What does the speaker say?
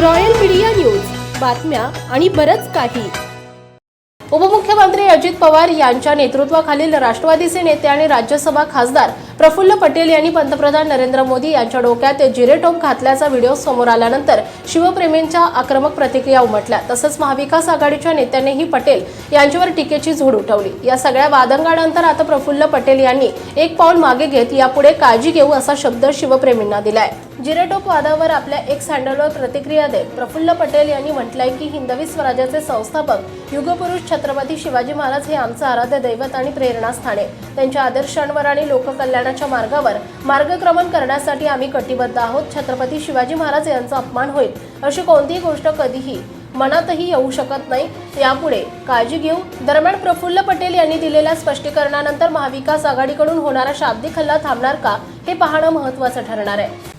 Royal media news. बातम्या आणि बरंच काही. उपमुख्यमंत्री अजित पवार यांच्या नेतृत्वाखालील राष्ट्रवादीचे नेते आणि राज्यसभा खासदार प्रफुल्ल पटेल यांनी पंतप्रधान नरेंद्र मोदी यांच्या डोक्यात जिरेटोप घातल्याचा व्हिडिओ समोर आल्यानंतर शिवप्रेमींच्या आक्रमक प्रतिक्रिया उमटल्या. तसंच महाविकास आघाडीच्या नेत्यांनीही पटेल यांच्यावर टीकेची झोड उठवली. या सगळ्या वादंगानंतर आता प्रफुल्ल पटेल यांनी एक पाऊल मागे घेत यापुढे काळजी घेऊ असा शब्द शिवप्रेमींना दिलाय. जिरेटोप वादावर आपल्या एक सँडलवर प्रतिक्रिया देत प्रफुल्ल पटेल यांनी म्हटलंय की हिंदवी स्वराज्याचे संस्थापक युगपुरुष छत्रपती शिवाजी महाराज हे आमचं आराध्य दैवत आणि प्रेरणास्थान आहे. त्यांच्या आदर्शांवर आणि लोककल्याणाच्या मार्गावर मार्गक्रमण करण्यासाठी आम्ही कटिबद्ध आहोत. छत्रपती शिवाजी महाराज यांचा अपमान होईल अशी कोणतीही गोष्ट कधीही मनातही येऊ शकत नाही. यापुढे काळजी घेऊ. दरम्यान प्रफुल्ल पटेल यांनी दिलेल्या स्पष्टीकरणानंतर महाविकास आघाडीकडून होणारा शाब्दिक हल्ला थांबणार का हे पाहणं महत्त्वाचं ठरणार आहे.